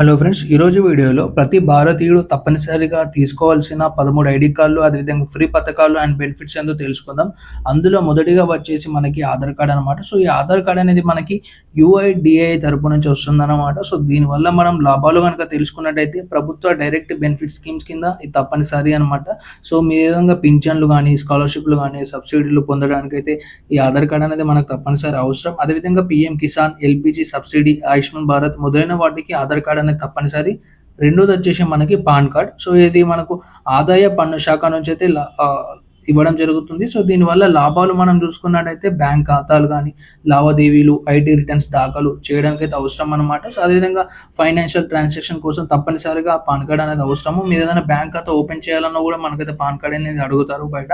Hello friends ఈరోజు వీడియోలో ప్రతి భారతీయుడు తప్పనిసరిగా తీసుకోవాల్సిన పదమూడు ఐడి కార్డులు అదేవిధంగా ఫ్రీ పథకాలు అండ్ బెనిఫిట్స్ ఏందో తెలుసుకుందాం. అందులో మొదటిగా వచ్చేసి మనకి ఆధార్ కార్డ్ అనమాట సో ఈ ఆధార్ కార్డ్ అనేది మనకి యుఐడిఐ తరపు నుంచి వస్తుందన్నమాట. సో దీనివల్ల మనం లాభాలు కనుక తెలుసుకున్నట్టయితే ప్రభుత్వ డైరెక్ట్ బెనిఫిట్ స్కీమ్స్ కింద ఇది తప్పనిసరి అనమాట సో మీ విధంగా పింఛన్లు కానీ స్కాలర్షిప్లు కానీ సబ్సిడీలు పొందడానికి అయితే ఈ ఆధార్ కార్డ్ అనేది మనకు తప్పనిసరి అవసరం. అదేవిధంగా PM Kisan LPG subsidy Ayushman Bharat మొదలైన వాటికి ఆధార్ కార్డ్ అనేది తప్పనిసరి. రెండోది వచ్చేసి మనకి పాన్ కార్డ్. సో ఇది మనకు ఆదాయ పన్ను శాఖ నుంచి అయితే లా- ఇవ్వడం జరుగుతుంది. సో దీనివల్ల లాభాలు మనం చూసుకున్నట్టయితే బ్యాంక్ ఖాతాలు కానీ లావాదేవీలు ఐటీ రిటర్న్స్ దాఖలు చేయడానికి అయితే అవసరం అనమాట సో అదేవిధంగా ఫైనాన్షియల్ ట్రాన్సాక్షన్ కోసం తప్పనిసరిగా పాన్ కార్డ్ అనేది అవసరము. మీరు ఏదైనా బ్యాంక్ ఖాతా ఓపెన్ చేయాలన్నా కూడా మనకైతే పాన్ కార్డ్ అనేది అడుగుతారు బయట.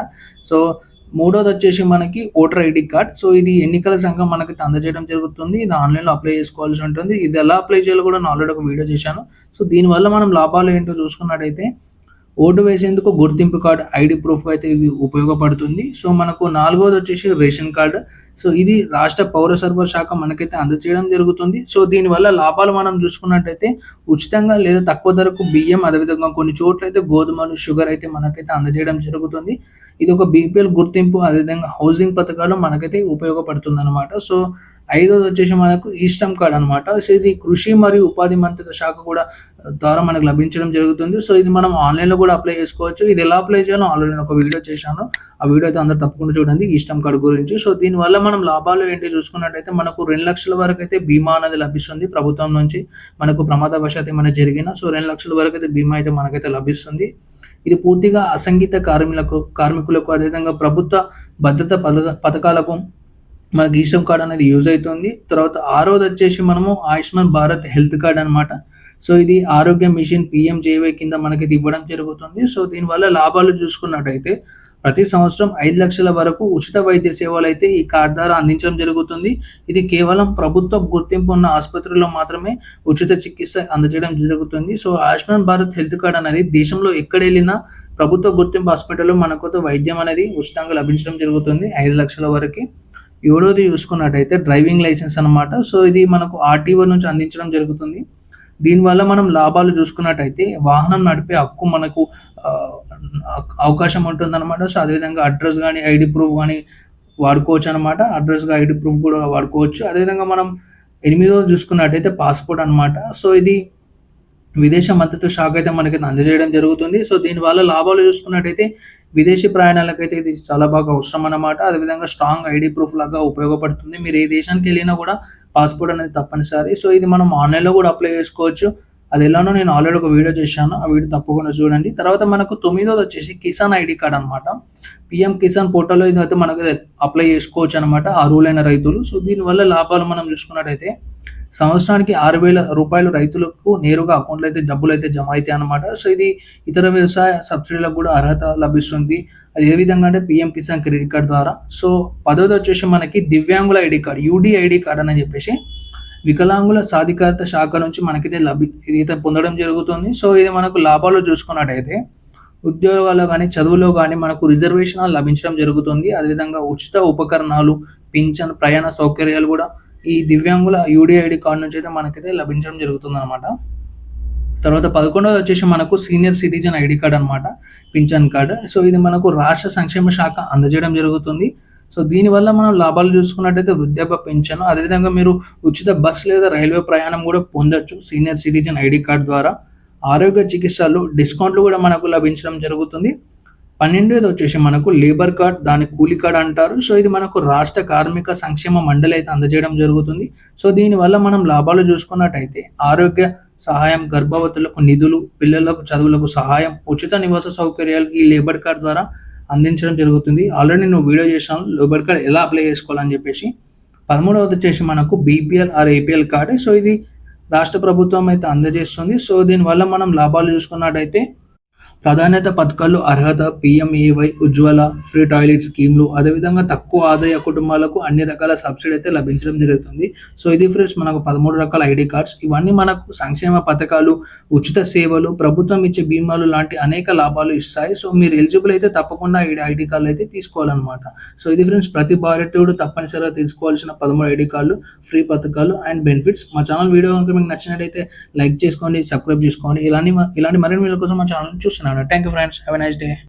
సో మూడోది వచ్చేసి మనకి ఓటర్ ఐడి కార్డ్. సో ఇది ఎన్నికల సంఘం మనకి అందజేయడం జరుగుతుంది. ఇది ఆన్లైన్లో అప్లై చేసుకోవాల్సి ఉంటుంది. ఇది ఎలా అప్లై చేయాలో కూడా నేను ఆల్రెడీ ఒక వీడియో చేశాను. సో దీనివల్ల మనం లాభాలు ఏంటో చూసుకున్నట్టయితే ఓటు వేసేందుకు గుర్తింపు కార్డు ఐడి ప్రూఫ్ అయితే ఇవి ఉపయోగపడుతుంది. సో మనకు నాలుగోది వచ్చేసి రేషన్ కార్డు. సో ఇది రాష్ట్ర పౌర సరఫరా శాఖ మనకైతే అందచేయడం జరుగుతుంది. సో దీనివల్ల లాభాలు మనం చూసుకున్నట్టయితే ఉచితంగా లేదా తక్కువ ధరకు బియ్యం అదేవిధంగా కొన్ని చోట్ల అయితే గోధుమలు షుగర్ అయితే మనకైతే అందజేయడం జరుగుతుంది. ఇది ఒక బీపీఎల్ గుర్తింపు అదేవిధంగా హౌసింగ్ పథకాలు మనకైతే ఉపయోగపడుతుంది అనమాట సో ఐదోది వచ్చేసి మనకు ఈస్టమ్ కార్డ్ అనమాట సో ఇది కృషి మరియు ఉపాధి మంత్రిత్వ శాఖ కూడా ద్వారా మనకు లభించడం జరుగుతుంది. సో ఇది మనం ఆన్లైన్లో కూడా అప్లై చేసుకోవచ్చు. ఇది ఎలా అప్లై చేయాలో ఆల్రెడీ నేను ఒక వీడియో చేశాను. ఆ వీడియో అయితే అందరూ తప్పకుండా చూడండి ఈస్టమ్ కార్డు గురించి. సో దీనివల్ల మనం లాభాలు ఏంటి చూసుకున్నట్టయితే మనకు రెండు లక్షల వరకు అయితే బీమా అనేది లభిస్తుంది ప్రభుత్వం నుంచి. మనకు ప్రమాదవశాత్తు ఏమైనా జరిగినా సో రెండు లక్షల వరకు అయితే బీమా అయితే మనకైతే లభిస్తుంది. ఇది పూర్తిగా అసంఘిత కార్మికులకు కార్మికులకు అదేవిధంగా ప్రభుత్వ భద్రత పథకాలకు మనకి ఈశ్రమ్ కార్డ్ అనేది యూజ్ అవుతుంది. తర్వాత ఆరోది వచ్చేసి మనము ఆయుష్మాన్ భారత్ హెల్త్ కార్డ్ అన్నమాట. సో ఇది ఆరోగ్య మిషన్ పిఎంజేవై కింద మనకి ఇవ్వడం జరుగుతుంది. సో దీనివల్ల లాభాలు చూసుకున్నట్టయితే ప్రతి సంవత్సరం ఐదు లక్షల వరకు ఉచిత వైద్య సేవలు అయితే ఈ కార్డ్ ద్వారా అందించడం జరుగుతుంది. ఇది కేవలం ప్రభుత్వ గుర్తింపు ఉన్న ఆసుపత్రుల్లో మాత్రమే ఉచిత చికిత్స అందజేయడం జరుగుతుంది. So Ayushman Bharat health card అనేది దేశంలో ఎక్కడ వెళ్ళినా ప్రభుత్వ గుర్తింపు హాస్పిటల్లో మనకు వైద్యం అనేది ఉచితంగా లభించడం జరుగుతుంది ఐదు లక్షల వరకు. ఏడోది చూసుకున్నట్టయితే డ్రైవింగ్ లైసెన్స్ అనమాట సో ఇది మనకు ఆర్టీఓ నుంచి అందించడం జరుగుతుంది. దీనివల్ల మనం లాభాలు చూసుకున్నట్టయితే వాహనం నడిపే హక్కు మనకు అవకాశం ఉంటుందన్నమాట. సో అదేవిధంగా అడ్రస్ కానీ ఐడి ప్రూఫ్ కానీ వాడుకోవచ్చు అనమాట అడ్రస్గా ఐడి ప్రూఫ్ కూడా వాడుకోవచ్చు. అదేవిధంగా మనం ఎనిమిదో చూసుకున్నట్టయితే పాస్పోర్ట్ అన్నమాట. సో ఇది విదేశ మద్దతు శాఖ అయితే మనకి అందజేయడం జరుగుతుంది. సో దీనివల్ల లాభాలు చూసుకున్నట్టయితే విదేశీ ప్రయాణాలకైతే ఇది చాలా బాగా అవసరం అన్నమాట. అదేవిధంగా స్ట్రాంగ్ ఐడి ప్రూఫ్ లాగా ఉపయోగపడుతుంది. మీరు ఏ దేశానికి వెళ్ళినా కూడా పాస్పోర్ట్ అనేది తప్పనిసరి. సో ఇది మనం ఆన్లైన్లో కూడా అప్లై చేసుకోవచ్చు. అది ఎలానో నేను ఆల్రెడీ ఒక వీడియో చేశాను. ఆ వీడియో తప్పకుండా చూడండి. తర్వాత మనకు తొమ్మిదోది వచ్చేసి కిసాన్ ఐడి కార్డ్ అనమాట పిఎం కిసాన్ పోర్టల్లో ఇదైతే మనకు అప్లై చేసుకోవచ్చు అనమాట అర్హులైన రైతులు. సో దీనివల్ల లాభాలు మనం చూసుకున్నట్టయితే సంవత్సరానికి ఆరు వేల రూపాయలు రైతులకు నేరుగా అకౌంట్లో అయితే డబ్బులు అయితే జమ అవుతాయి అనమాట సో ఇది ఇతర వ్యవసాయ సబ్సిడీలకు కూడా అర్హత లభిస్తుంది. అది ఏ విధంగా అంటే పిఎం కిసాన్ క్రెడిట్ కార్డ్ ద్వారా. సో పదోది వచ్చేసి మనకి దివ్యాంగుల ID card UD ID card అని చెప్పేసి వికలాంగుల సాధికారత శాఖ నుంచి మనకైతే లభి ఇది పొందడం జరుగుతుంది. సో ఇది మనకు లాభాలు చూసుకున్నట్టయితే ఉద్యోగాల్లో కానీ చదువులో కానీ మనకు రిజర్వేషన్ లభించడం జరుగుతుంది. అదేవిధంగా ఉచిత ఉపకరణాలు పింఛన్ ప్రయాణ సౌకర్యాలు కూడా ఈ దివ్యాంగుల యూడిఐడి కార్డు నుంచి అయితే మనకైతే లభించడం జరుగుతుంది అనమాట తర్వాత పదకొండవది వచ్చేసి మనకు సీనియర్ సిటిజన్ ఐడి కార్డ్ అనమాట పింఛన్ కార్డ్. సో ఇది మనకు రాష్ట్ర సంక్షేమ శాఖ అందజేయడం జరుగుతుంది. సో దీనివల్ల మనం లాభాలు చూసుకున్నట్టయితే వృద్ధాప్య పెన్షన్ అదేవిధంగా మీరు ఉచిత బస్ లేదా రైల్వే ప్రయాణం కూడా పొందొచ్చు సీనియర్ సిటిజన్ ఐడి కార్డ్ ద్వారా. ఆరోగ్య చికిత్సలు డిస్కౌంట్లు కూడా మనకు లభించడం జరుగుతుంది. పన్నెండోది వచ్చేసి మనకు లేబర్ కార్డ్ దాని కూలీ కార్డ్ అంటారు. సో ఇది మనకు రాష్ట్ర కార్మిక సంక్షేమ మండలి అయితే అందజేయడం జరుగుతుంది. సో దీనివల్ల మనం లాభాలు చూసుకున్నట్టయితే ఆరోగ్య సహాయం గర్భవతులకు నిధులు పిల్లలకు చదువులకు సహాయం ఉచిత నివాస సౌకర్యాలు ఈ లేబర్ కార్డ్ ద్వారా అందించడం జరుగుతుంది. ఆల్రెడీ నేను వీడియో చేశాను లేబర్ కార్డ్ ఎలా అప్లై చేసుకోవాలని చెప్పేసి. పదమూడవది వచ్చేసి మనకు BPL or APL card. So ఇది రాష్ట్ర ప్రభుత్వం అయితే అందజేస్తుంది. సో దీనివల్ల మనం లాభాలు చూసుకున్నట్టయితే ప్రాధాన్యత పథకాలు అర్హత పిఎంఏవై ఉజ్వల ఫ్రీ టాయిలెట్ స్కీమ్లు అదేవిధంగా తక్కువ ఆదాయ కుటుంబాలకు అన్ని రకాల సబ్సిడీ అయితే లభించడం జరుగుతుంది. సో ఇది ఫ్రెండ్స్ మనకు పదమూడు రకాల ఐడి కార్డ్స్. ఇవన్నీ మనకు సంక్షేమ పథకాలు ఉచిత సేవలు ప్రభుత్వం ఇచ్చే బీమాలు లాంటి అనేక లాభాలు ఇస్తాయి. సో మీరు ఎలిజిబుల్ అయితే తప్పకుండా ఈ ఐడి కార్డులు అయితే తీసుకోవాలన్నమాట. సో ఇది ఫ్రెండ్స్ ప్రతి భారతీయుడు తప్పనిసరిగా తీసుకోవాల్సిన పదమూడు ఐడి కార్డులు ఫ్రీ పథకాలు అండ్ బెనిఫిట్స్. మా ఛానల్ వీడియో కనుక మీకు నచ్చినట్టయితే లైక్ చేసుకోండి సబ్స్క్రైబ్ చేసుకోండి. ఇలాంటి ఇలాంటి మరిన్ని వీళ్ళ కోసం మా channel Thank you, friends. Have a nice day.